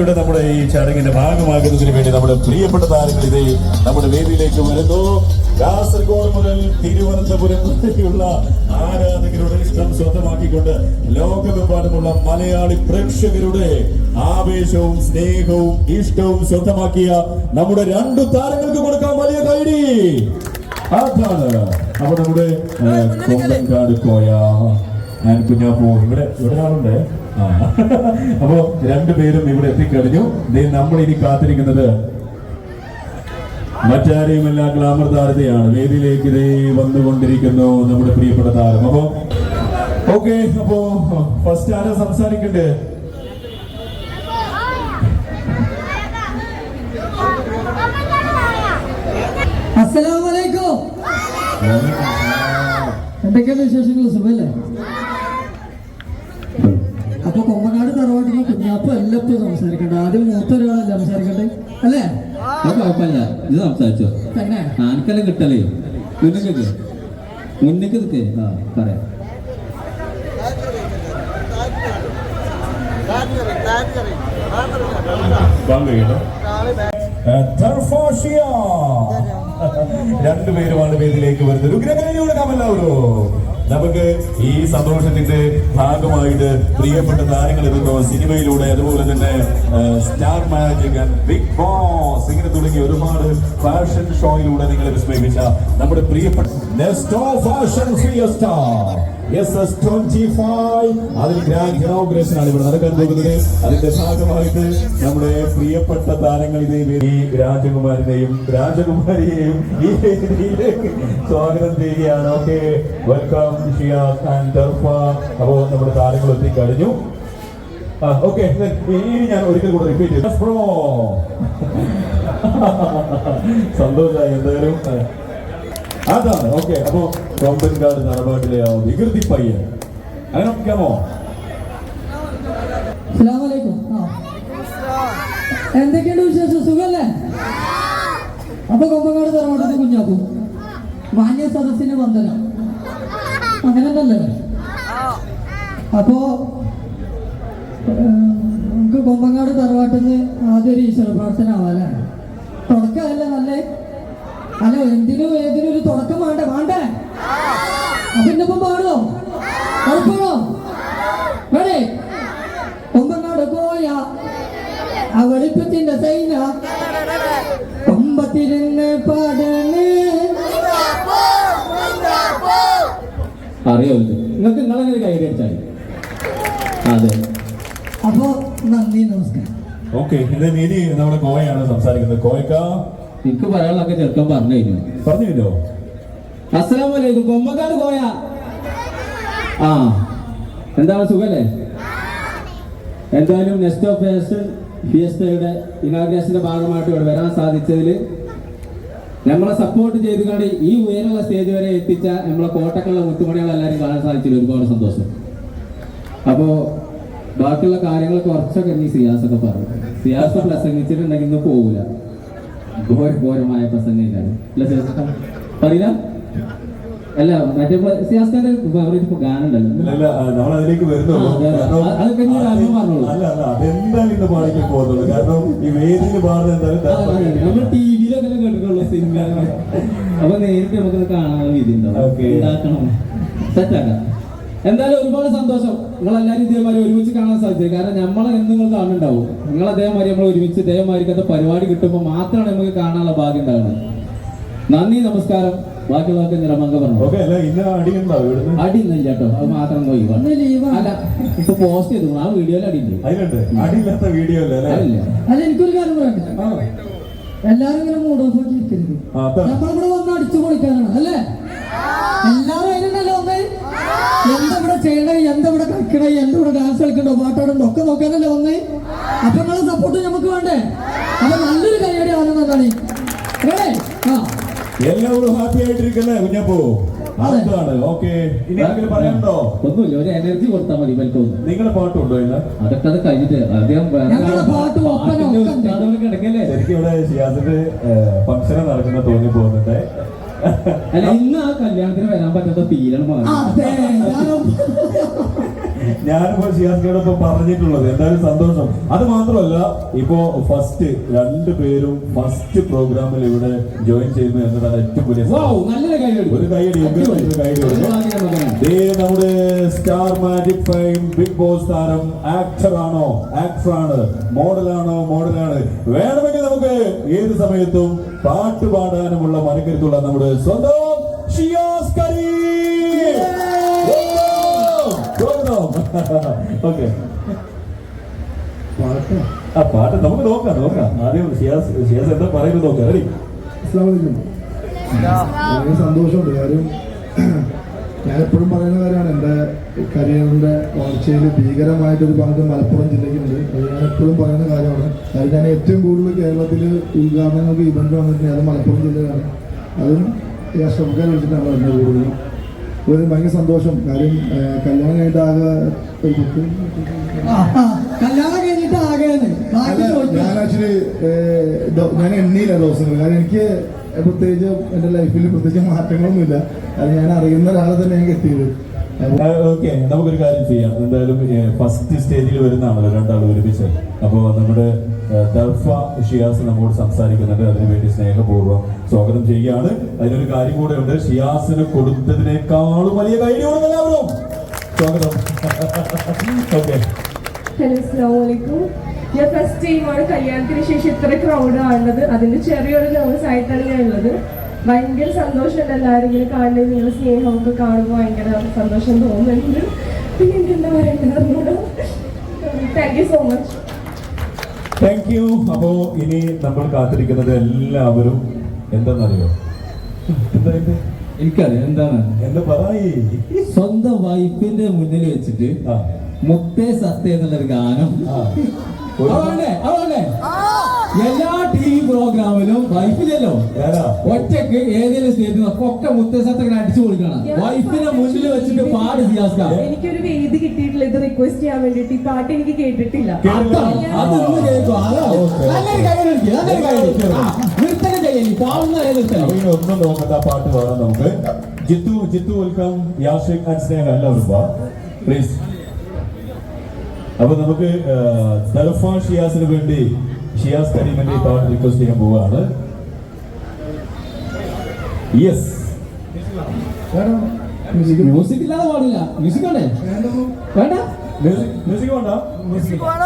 നെക്സ്റ്റോയുടെ നമ്മുടെ ഈ ചടങ്ങിന്റെ ഭാഗമാകുന്നതിന് വേണ്ടി നമ്മുടെ പ്രിയപ്പെട്ട താരങ്ങൾ ഇതേ നമ്മുടെ വേദിയിലേക്ക് വരുന്നു. കാസർഗോഡ് മുതൽ തിരുവനന്തപുരം വരെയുള്ള ആരാധകരുടെ ഇഷ്ടം സ്വന്തമാക്കിക്കൊണ്ട് ലോകമെമ്പാടുമുള്ള മലയാളി പ്രേക്ഷകരുടെ ആവേശവും സ്നേഹവും ഇഷ്ടവും സ്വന്തമാക്കിയ നമ്മുടെ രണ്ടു താരങ്ങൾക്ക് കൊടുക്കാൻ വലിയ കൈഡി അതാണ് അപ്പൊ നമ്മുടെ കൊമ്പൻകാട് കോയ. ഞാൻ കുഞ്ഞാപ്പൂ ഇവിടെ ഇവിടെ ആളുണ്ട് ആ. അപ്പോ രണ്ടുപേരും ഇവിടെ എത്തിക്കഴിഞ്ഞു. നമ്മൾ ഇനി കാത്തിരിക്കുന്നത് മറ്റാരെയുമല്ല ഗ്ലാമർ താരത്തെയാണ് വേദിയിലേക്ക് ഇതേ വന്നുകൊണ്ടിരിക്കുന്നു നമ്മുടെ പ്രിയപ്പെട്ട താരം. അപ്പോ ഓക്കെ അപ്പോ ഫസ്റ്റ് ആരാ സംസാരിക്കണ്ടേ? അസ്സലാമലൈക്കും എന്തൊക്കെയാണ് വിശേഷങ്ങൾ? സുഖല്ലേ? അപ്പൊ കൊമ്പനാട് തറവാട്ടിന് കുഞ്ഞാപ്പ് എല്ലാത്തും സംസാരിക്കണ്ട. ആദ്യം മൂത്ത ഒരാളല്ലേ സംസാരിക്കണ്ടേ അല്ലേ? അത് കുഴപ്പമില്ല. ഇത് സംസാരിച്ചോ? തന്നെ? ആനക്കെല്ലാം കിട്ടലേ? മുന്നിക്ക് മുന്നിക്ക് നിൽക്കേ ആ പറയാം. ധർഫോഷിയ. രണ്ടുപേരുമാണ് വേദിയിലേക്ക് വരുന്നത്. ഉഗ്രകരയോട് കമല്ലാവരും നമുക്ക് ഈ സന്തോഷത്തിന്റെ ഭാഗമായിട്ട് പ്രിയപ്പെട്ട താരങ്ങൾ എത്തുന്നു സിനിമയിലൂടെ അതുപോലെ തന്നെ Star Magic and Bigg Boss ഇങ്ങനെ തുടങ്ങി ഒരുപാട് ഫാഷൻ ഷോയിലൂടെ നിങ്ങളെ വിസ്മയിപ്പിച്ച നമ്മുടെ പ്രിയപ്പെട്ട Fashion Fiesta S S twenty five അതിൽ ഗ്രാൻഡ് ഇനോഗ്രേഷൻ ആണ് ഇവിടെ നടക്കാൻ പോകുന്നത്. അതിന്റെ ഭാഗമായിട്ട് നമ്മുടെ പ്രിയപ്പെട്ട താരങ്ങൾ ഈ രാജകുമാരനെയും രാജകുമാരിയെയും ഈ വേദിയിലേക്ക് സ്വാഗതം ചെയ്യുകയാണ്. Okay welcome Shiyas and Darfa അപ്പോ നമ്മുടെ താരങ്ങൾ എത്തിക്കഴിഞ്ഞു ഓക്കെ ഇനി ഞാൻ ഒരിക്കൽ കൂടെ റിപ്പീറ്റ് ചെയ്തു. സന്തോഷമായി എന്തായാലും. അതാണ് ഓക്കെ. അപ്പോ കൊമ്പൻകാട് നടപാട്ടിലെ വികൃതി പയ്യൻ. അങ്ങനെ നോക്കാമോ എന്തൊക്കെയുണ്ട് വിശേഷം? സുഖല്ലേ? അപ്പൊ കൊമ്പനാട് തറവാട്ടിന് കുഞ്ഞാപ്പു മാന്യ സദസ്സിന് വന്ദനം. അങ്ങനെ തന്നെ അപ്പോ നമുക്ക് കൊമ്പങ്ങാട് തറവാട്ടിന്ന് ആദ്യം ഒരു ഈശ്വര പ്രാർത്ഥന ആവാല്ലേ തുടക്കമല്ല നല്ലേ അല്ല എന്തിനും ഏതിനും ഒരു തുടക്കം വേണ്ട? വേണ്ടേ? അതിന്റെ ഒപ്പം പാടുമോ ഉറപ്പാണോ വേണേ കൊമ്പങ്ങാട് കോയ ആ വെളിപ്പത്തിന്റെ സൈന. ഒമ്പത്തിരുന്ന് പാടണേ. അറിയാമല്ലോ നിങ്ങൾക്ക് നിങ്ങളെങ്ങനെ കൈകരിച്ചാൽ അതെ. അപ്പോ നന്ദി നമസ്കാരം. ഓക്കെ ഇനി ഇനി നമ്മുടെ കോയയാണ് സംസാരിക്കുന്നത്. കോയക്ക എനിക്ക് പറയാനുള്ളതൊക്കെ ചെറുക്കം പറഞ്ഞു കഴിഞ്ഞു പറഞ്ഞില്ലോ അസ്സലാം വലൈക്കും കൊമ്പക്കാട് കോയ ആ. എന്താണ് സുഖല്ലേ? എന്തായാലും നെക്സ്റ്റ് ഓഫ് ഫിയസ്റ്റയുടെ ഇനാഗ്രേഷന്റെ ഭാഗമായിട്ട് ഇവിടെ വരാൻ സാധിച്ചതിൽ നമ്മളെ സപ്പോർട്ട് ചെയ്തുകൊണ്ട് ഈ ഉയരമുള്ള സ്റ്റേജ് വരെ എത്തിച്ച നമ്മളെ കോട്ടക്കുള്ള മുത്തുമണികൾ എല്ലാവരും കാണാൻ സാധിച്ചില്ല. ഒരുപാട് സന്തോഷം. അപ്പോ ബാക്കിയുള്ള കാര്യങ്ങൾ കുറച്ചൊക്കെ ഇനി സിയാസൊക്കെ പറഞ്ഞു. സിയാസ് പ്രസംഗിച്ചിട്ടുണ്ടെങ്കിൽ ഇന്ന് പോവില്ല ഘോരഘോരമായ പ്രസംഗമില്ലാണ് അല്ല ചേട്ടാ പറയില്ല? അല്ല മറ്റേ സിയാസ്കാരുടെ ഫേവറേറ്റ് ഗാനം ഉണ്ടല്ലോ അല്ല നമ്മൾ അതിലേക്ക് വരുന്നുള്ളൂ. ആ, അതെ, അതെ. കാരണം അത് കഴിഞ്ഞ് ഒരു ആൽബം പറഞ്ഞോളൂ. അല്ല അല്ല അതെന്തായാലും ഇന്ന് പാടിക്കാൻ പോകുന്നുള്ളൂ. കാരണം ഈ വേദിയിൽ പാടുന്ന എന്തായാലും നമ്മൾ ടി വിയിലൊക്കെ കേട്ടിട്ടുള്ളൂ സിനിമ. അപ്പൊ നേരിട്ട് നമുക്ക് കാണാനുള്ള വിധി ഉണ്ടാവും Okay. ഉണ്ടാക്കണം. സെറ്റാക്കാം. എന്തായാലും ഒരുപാട് സന്തോഷം. നിങ്ങൾ എല്ലാവരും ഇതേമാതിരി ഒരുമിച്ച് കാണാൻ സാധിച്ചത് കാരണം നമ്മളെ എന്ന് നിങ്ങൾ കാണുന്നുണ്ടാവും. നിങ്ങൾ അതേമാതിരി നമ്മൾ ഒരുമിച്ച് ഇതേമാതിരിക്കത്തെ പരിപാടി കിട്ടുമ്പോൾ മാത്രമാണ് നമുക്ക് കാണാനുള്ള ഭാഗ്യം ഉണ്ടാകുന്നത് നന്ദി നമസ്കാരം. ബാക്കിയുള്ളവർക്ക് നിറമങ്ക പറഞ്ഞു. ഓക്കെ അല്ല ഇന്ന് അടിയുണ്ടാവും ഇവിടുന്ന്? അടി ഇന്നില്ല കേട്ടോ. അത് മാത്രം പോയി. അല്ല ഇപ്പൊ പോസ്റ്റ് ചെയ്തു. ആ വീഡിയോയിൽ അടിയുണ്ട് അതിലുണ്ട്. അടിയില്ലാത്ത വീഡിയോ അല്ലേ? എനിക്കൊരു കാര്യം പറയട്ടെ എല്ലാരും ഇങ്ങനെ മൂഡ് ഓഫ് ആക്കി ഇരിക്കരുത്. നമ്മളിവിടെ വന്ന് അടിച്ചു പൊളിക്കാനാണ് അല്ലേ? എല്ലാരും അതിനുണ്ടല്ലോ ഒന്ന് എന്താ ഇവിടെ ചെയ്യണേ? എന്താ ഇവിടെ കളിക്കണേ? എന്തവിടെ ഡാൻസ് കളിക്കണ്ടോ? പാട്ടാടണ്ടോ? ഒക്കെ നോക്കാനല്ലേ വന്നേ? അപ്പൊ നിങ്ങളെ സപ്പോർട്ട് നമുക്ക് വേണ്ടേ? അപ്പൊ നല്ലൊരു കൈയടി ആവുന്നതാണ് റെഡി ആ. എല്ലാവരും ഹാപ്പി ആയിട്ടിരിക്കല്ലേ കുഞ്ഞപ്പോ? ഒന്നുമില്ല ഒരു എനർജി കൊടുത്താൽ മതി വലിക്കൊന്നും നിങ്ങളുടെ പാട്ടുണ്ടോ അതൊക്കെ അത് കഴിഞ്ഞിട്ട് അദ്ദേഹം കിടക്കല്ലേ ശരിക്കും ഇവിടെ ഫംഗ്ഷൻ നടക്കുന്ന തോന്നി പോകുന്നുണ്ട്. അല്ല ഇന്ന് ആ കല്യാണത്തിന് വരാൻ പറ്റാത്ത ഫീലാണ് അതെ ഞാനും ഞാനിപ്പോ ഷിയാസിനോടൊപ്പം പറഞ്ഞിട്ടുള്ളത് എന്തായാലും സന്തോഷം. അത് മാത്രമല്ല ഇപ്പോ ഫസ്റ്റ് രണ്ടു പേരും ഫസ്റ്റ് പ്രോഗ്രാമിൽ ഇവിടെ ജോയിൻ ചെയ്യുന്നു എന്നതാണ് ഏറ്റവും വലിയ വൗ, നല്ലൊരു കാര്യം ഒരു കൈയടി ഒരു കൈയടി ദേ നമ്മുടെ Star Magic fame Bigg Boss താരം ആക്ടർ ആണോ? ആക്ടർ ആണ്. മോഡലാണോ മോഡലാണ് വേണമെങ്കിൽ നമുക്ക് ഏത് സമയത്തും പാട്ട് പാടാനുമുള്ള മനക്കരുത്തുള്ള നമ്മുടെ സ്വന്തം ഷിയാസ് കരീം. ഓക്കെ ആ പാട്ട് നമുക്ക് നോക്കാം നോക്കാം. ആദ്യം ഷിയാസ് ഷിയാസ് എന്താ പറയുന്നത് നോക്കാം. അല്ലേ സന്തോഷമുണ്ട്. കാര്യം ഞാൻ എപ്പോഴും പറയുന്ന കാര്യമാണ് എന്റെ കരിയറിന്റെ വളർച്ചയിൽ ഭീകരമായിട്ടൊരു പങ്ക് മലപ്പുറം ജില്ലയ്ക്കുണ്ട് അത് ഞാൻ എപ്പോഴും പറയുന്ന കാര്യമാണ്. അത് ഞാൻ ഏറ്റവും കൂടുതൽ കേരളത്തിൽ ഉദ്ഘാടനങ്ങൾക്ക് ഇവന്റ് വന്നിട്ടുണ്ട് അത് മലപ്പുറം ജില്ലയിലാണ്. അതും ഈ അഷ്ടമുക്കാർ വിളിച്ചിട്ടാണ് എന്റെ കൂടുതലും. ഒരു ഭയങ്കര സന്തോഷം. കാര്യം കല്യാണം കഴിഞ്ഞിട്ട് ആകെ ഒരു ഞാൻ ആക്ച്വലി ഞാൻ എണ്ണിയില്ല ദിവസങ്ങൾ. കാരണം എനിക്ക് പ്രത്യേകിച്ച് എന്റെ ലൈഫിൽ പ്രത്യേകിച്ച് മാറ്റങ്ങളൊന്നുമില്ല. അത് ഞാൻ അറിയുന്ന ഒരാളെ തന്നെ ഞാൻ കെട്ടിയത് ഓക്കെ നമുക്കൊരു കാര്യം ചെയ്യാം. എന്തായാലും ഫസ്റ്റ് സ്റ്റേജിൽ വരുന്നതാണല്ലോ രണ്ടാൾ ഒരുമിച്ച്. അപ്പോൾ നമ്മുടെ ദർഫ ഷിയാസ് നമ്മോട് സംസാരിക്കുന്നുണ്ട്. അതിനുവേണ്ടി സ്നേഹപൂർവം സ്വാഗതം ചെയ്യുകയാണ്. അതിനൊരു കാര്യം കൂടെ ഉണ്ട് ഷിയാസിന് കൊടുത്തതിനേക്കാളും വലിയ കൈഡി കൊടുക്കും എല്ലാവരും. സ്വാഗതം. ഓക്കെ ഹലോ ഞാൻ ഫസ്റ്റ് ടൈമാണ് കല്യാണത്തിന് ശേഷം ഇത്ര ക്രൗഡ് കാണുന്നത്. അതിന്റെ ചെറിയൊരു നെർവസ് ആയിട്ടാണ് ഞാൻ ഉള്ളത്. ഭയങ്കര സന്തോഷമുണ്ട് എല്ലാവരും ഇങ്ങനെ കാണുന്നത്. നിങ്ങളുടെ സ്നേഹമൊക്കെ കാണുമ്പോൾ ഭയങ്കര സന്തോഷം തോന്നുന്നുണ്ട്. പിന്നെ എനിക്ക് എന്താ പറയേണ്ടത് thank you so much thank you അപ്പോ ഇനി നമ്മൾ കാത്തിരിക്കുന്നത് എല്ലാവരും എന്താണെന്നറിയോ എനിക്കറിയാം. എന്താണ്? എന്താ പറയേ. സ്വന്തം വൈഫിന്റെ മുന്നിൽ വെച്ചിട്ട് മുത്തേ സത്യ എന്നുള്ളൊരു ഗാനം. എല്ലാ ടി വി പ്രോഗ്രാമിലും വൈഫിലല്ലോ? ഒറ്റയ്ക്ക് ഏതെങ്കിലും സ്റ്റേജിൽ ഒക്കെ മുത്തശ്ശത്തൊക്കെ അടിച്ചു കൊടുക്കണം വൈഫിനെ മുന്നിൽ വെച്ചിട്ട് പാട് സിയാസ്ക എനിക്കൊരു വേദി കിട്ടിയിട്ടില്ല. ഇത് റിക്വസ്റ്റ് ചെയ്യാൻ വേണ്ടിട്ട് ഈ പാട്ട് എനിക്ക് കേട്ടിട്ടില്ല. പാവുന്ന അപ്പൊ നിർത്തണം ഇനി ഒന്നും നോക്കണ്ട. പാട്ട് പാടാം നമുക്ക്. Jithu Jithu welcome Yashik and Sneha. എല്ലാവരും പ്ലീസ് അപ്പൊ നമുക്ക് ദർഫാൻ ഷിയാസിന് വേണ്ടി ഷിയാസ് കരീമിന്റെ പാട്ട് റിക്വസ്റ്റ് ചെയ്യാൻ പോവുകയാണ്. യെസ് വേണം മ്യൂസിക് മ്യൂസിക് ഇല്ലാതെ പാടില്ല. മ്യൂസിക് വേണ്ടേ? വേണ്ട. മ്യൂസിക് വേണ്ട.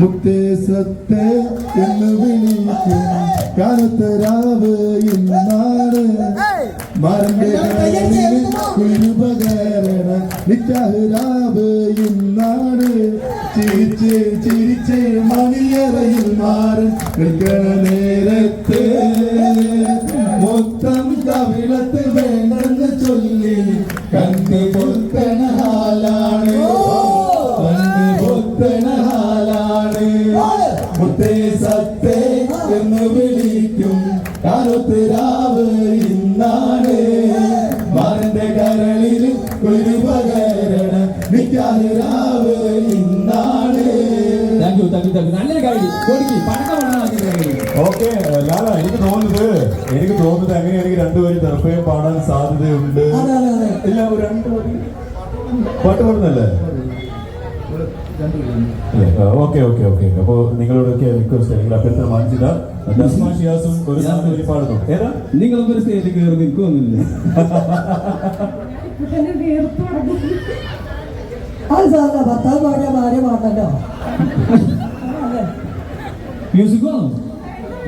മുത്തേ സത്തേ എന്ന് വിളിക്കും. കാലത്ത് രാവ് ഇന്നാണ്. മരന്റെ കരളിൽ കുളിരുപകരണ നിക്കാഹ് രാവ് ഇന്നാണ്. ചിരിച്ച് ചിരിച്ച് മണിയറയിൽ മാറും നിൽക്കണ നേരത്ത് മൊത്തം കവിളത്ത് വേണ്ടെന്ന് ചൊല്ലി കണ്ണ് പൊത്തണ ഹാലാണ്. കണ്ണ് പൊത്തണ ഹാലാണ്. മുത്തേ സത്തേ എന്ന് വിളിക്കും. കാലത്ത് രാവ് ഇന്നാണ് മാറിന്റെ കരളിൽ കുളിരു പകരണ നിക്കാഹ് രാവ് ഇന്നാണ് thank you thank you thank you നല്ലൊരു കാര്യം കൊടുക്കി പടക്കം ഓക്കെ ലാല എനിക്ക് തോന്നുന്നത് എനിക്ക് തോന്നുന്നത് അങ്ങനെയാണെങ്കിൽ രണ്ടുപേരും തെറപ്പയും പാടാൻ സാധ്യതയുണ്ട്? ഇല്ല പാട്ട് പാടുന്നല്ലേ ഓക്കെ ഓക്കെ ഓക്കെ. അപ്പോ നിങ്ങളോടൊക്കെ റിക്വസ്റ്റ് അല്ലെങ്കിൽ അഭ്യർത്ഥന ദസ്മാ ഷിയാസും ഒരു സാധനം ഒരു പാടുന്നു ഏതാ? നിങ്ങളൊക്കെ ഒരു സ്റ്റേജിൽ കയറി തുടങ്ങി അത് സാറില്ല ഭർത്താവ് പാടിയ ഭാര്യ പാട്ടല്ലോ മ്യൂസിക് വേണോ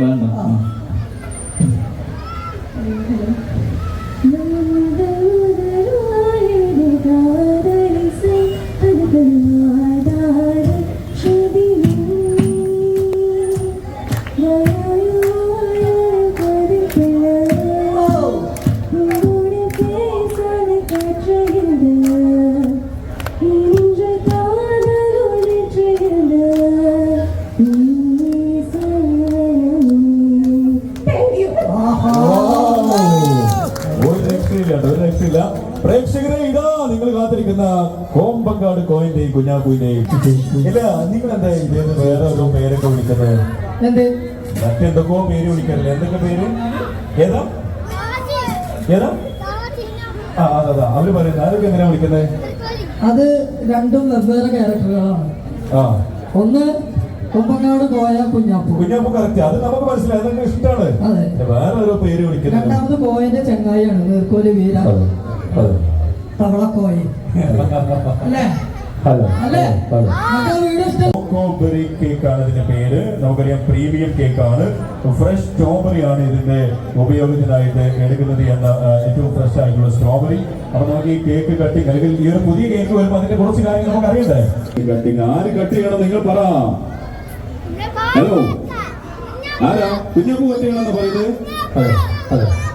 വേണ്ട പ്രേക്ഷകരെ ഇതാ നിങ്ങൾ കാത്തിരിക്കുന്ന കോമ്പങ്കാട് കോയിന്റെയും കുഞ്ഞാപ്പൂവിന്റെയും ഇല്ല നിങ്ങൾ എന്താ ഇതേന്ന് വേറെ ഓരോ പേരൊക്കെ വിളിക്കുന്നത്? മറ്റെന്തൊക്കെ മറ്റെന്തൊക്കെയോ പേര് വിളിക്കാറില്ല? എന്തൊക്കെ പേര്? ഏതാ? ഏതാ? ആ അതാ അവർ പറയുന്നത്. അതൊക്കെ എങ്ങനെയാ വിളിക്കുന്നത്? അത് രണ്ടും വെവ്വേറെ ക്യാരക്ടറുകളാണ്. ആ. ഒന്ന് കുമ്പങ്ങാട് കോയ കുഞ്ഞാപ്പു. കുഞ്ഞാപ്പു കറക്റ്റ് അത് നമുക്ക് മനസ്സിലായി. അതൊക്കെ ഇഷ്ടമാണ്. വേറെ ഒരു പേര് വിളിക്കുന്നത്. രണ്ടാമത് കോയന്റെ ചങ്ങായിയാണ് നീർക്കോലി വീര. തവളക്കോയി അല്ലേ? സ്ട്രോബെറി കേക്ക് ആണ് ഇതിന്റെ പേര്. നമുക്കറിയാം പ്രീമിയം കേക്ക് ആണ് ഫ്രഷ് സ്ട്രോബെറി ആണ് ഇതിന്റെ ഉപയോഗത്തിനായിട്ട് എടുക്കുന്നത് എന്ന ഏറ്റവും ഫ്രഷ് ആയിട്ടുള്ള സ്ട്രോബെറി അപ്പൊ നമുക്ക് ഈ കേക്ക് കട്ടിങ് അല്ലെങ്കിൽ ഈ ഒരു പുതിയ കേക്ക് വരുമ്പോൾ അതിന്റെ കുറച്ച് കാര്യങ്ങൾ നമുക്ക് അറിയണ്ടേ? കട്ടിങ് ആര് കട്ട് ചെയ്യണം നിങ്ങൾ പറ. ഹലോ ആരാ? കുഞ്ഞപ്പൂ കട്ട് ചെയ്യണമെന്ന് പറയുന്നത്?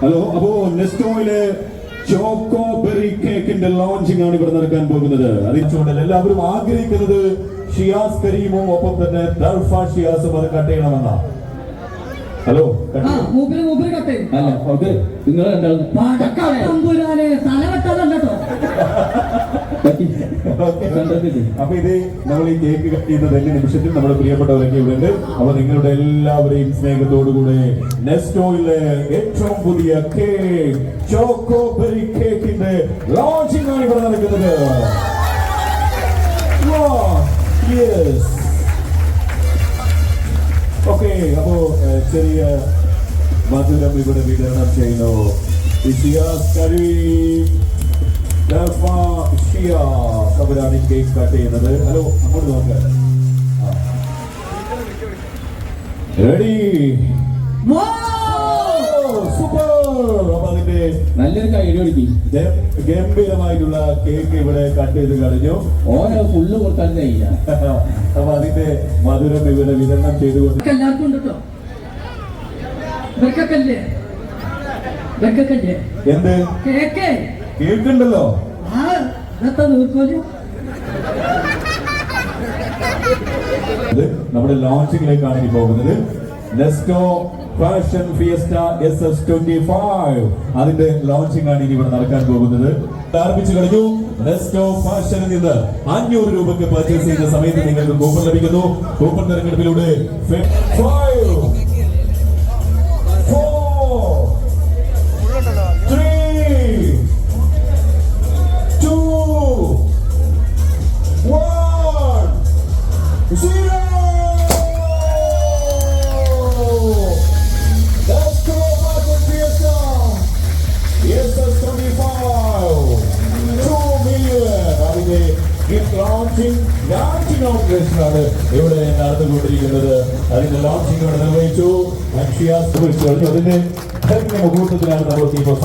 ഹലോ അപ്പോ നെസ്റ്റോയിലെ ചോക്കോ ബെറി കേക്കിന്റെ ലോഞ്ചിങ് ആണ് ഇവിടെ നടക്കാൻ പോകുന്നത്. അറിയിച്ചുകൊണ്ട് എല്ലാവരും ആഗ്രഹിക്കുന്നത് ഷിയാസ് കരീമും ഒപ്പം തന്നെ ദർഫ ഷിയാസും അത് കട്ട് ചെയ്യണമെന്നാ ഹലോ ആ മൂപ്പിന് മൂപ്പര് കട്ട്. അല്ല അത് നിങ്ങൾ അപ്പൊ ഇത് നമ്മൾ ഈ കേക്ക് കട്ട് ചെയ്യുന്ന തന്നെ നിമിഷത്തിൽ നമ്മുടെ പ്രിയപ്പെട്ടവരൊക്കെ ഇവിടെ ഉണ്ട്. അപ്പൊ നിങ്ങളുടെ എല്ലാവരെയും സ്നേഹത്തോടുകൂടെ നെസ്റ്റോയിലെ ഏറ്റവും പുതിയ കേക്ക് ചോക്കോ ബെറി കേക്കിന്റെ ലോഞ്ചിങ് ആണ് ഇവിടെ നടക്കുന്നത്. യെസ് ഓക്കെ അപ്പോ ചെറിയ മധുരം ഇവിടെ വിതരണം ചെയ്യുന്നു. അവരാണ് ഈ കേക്ക് കട്ട് ചെയ്യുന്നത്. ഹലോ അങ്ങോട്ട് നോക്ക്. റെഡി നല്ലൊരു കൈഡി കൊടുക്കി ഗം- ഗംഭീരമായിട്ടുള്ള കേക്ക് ഇവിടെ കട്ട് ചെയ്ത് കളഞ്ഞു. ഓരോ ഫുള്ള് കൊടുക്കാൻ കഴിയില്ല അപ്പൊ അതിന്റെ മധുരം ഇവിടെ വിതരണം ചെയ്തുകൊണ്ട് ഇതൊക്കെ എല്ലാവർക്കും ഉണ്ട് കേട്ടോ എന്ത്? കേക്ക്. കേക്ക് ഉണ്ടല്ലോ ആ നമ്മുടെ ലോഞ്ചിങ്ങിലേക്കാണ് ഇനി പോകുന്നത്. Nesto Fashion Fiesta S S twenty five അതിന്റെ ലോഞ്ചിങ് ആണ് ഇനി ഇവിടെ നടക്കാൻ പോകുന്നത്. ആരംഭിച്ചു കഴിഞ്ഞു. ഫാഷനിൽ നിന്ന് അഞ്ഞൂറ് രൂപയ്ക്ക് പർച്ചേസ് ചെയ്യുന്ന സമയത്ത് നിങ്ങൾക്ക് കൂപ്പൺ ലഭിക്കുന്നു. കൂപ്പൺ തെരഞ്ഞെടുപ്പിലൂടെ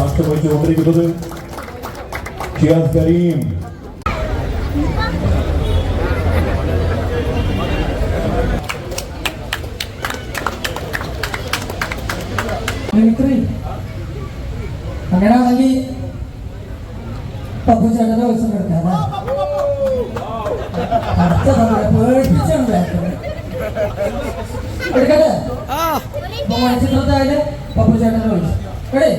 സാക്ഷ്യം വഹിച്ചുകൊണ്ടിരിക്കുന്നത് ഷിയാസ് കരീം മിമിക്രി അങ്ങനെയാണെങ്കിൽ പപ്പു ചേട്ടനെ വെച്ച് എടുക്കാം അടുത്ത തവണ പേടിപ്പിച്ചുണ്ട് എടുക്കട്ടെ ഇപ്പൊ മണിച്ചിത്രത്തായാലും പപ്പു ചേട്ടനെ വിളിച്ചു എടേ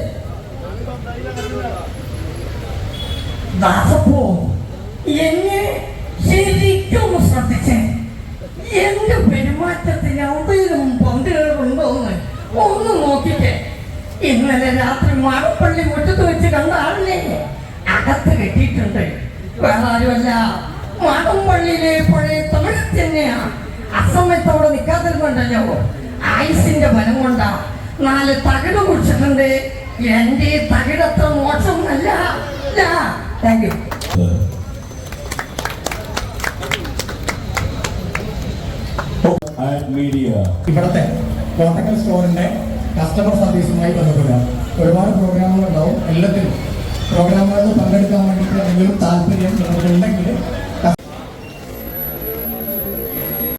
ദാസപ്പോ എന്നെ ശരിക്കും ശ്രദ്ധിച്ചേ. എന്റെ പെരുമാറ്റത്തിന് എന്തെങ്കിലും പങ്കുകളുണ്ടോന്ന് ഒന്ന് നോക്കിക്കേ. ഇന്നലെ രാത്രി മാടപ്പള്ളി മുറ്റത്ത് വെച്ച് കണ്ട ആളിനെ അകത്ത് കെട്ടിയിട്ടുണ്ട്. വേറെ ആരുമല്ല പഴയ തമിഴ് തന്നെയാ. അസമയത്തോടെ നിൽക്കാതിരുന്നുണ്ടല്ലോ. ആയുസിന്റെ ബലം കൊണ്ടാ. നാല് തകട് കുടിച്ചിട്ടുണ്ട്. എന്റെ തകിടത്ത് മോശമല്ല താങ്ക് യു ഇവിടുത്തെ കോട്ടക്കൽ സ്റ്റോറിന്റെ കസ്റ്റമർ സർവീസുമായി ബന്ധപ്പെടുക ഒരുപാട് പ്രോഗ്രാമുകൾ ഉണ്ടാവും എല്ലാത്തിലും പ്രോഗ്രാമുകളിൽ പങ്കെടുക്കാൻ വേണ്ടിയിട്ട് എന്തെങ്കിലും താല്പര്യം നിങ്ങൾക്കുണ്ടെങ്കിൽ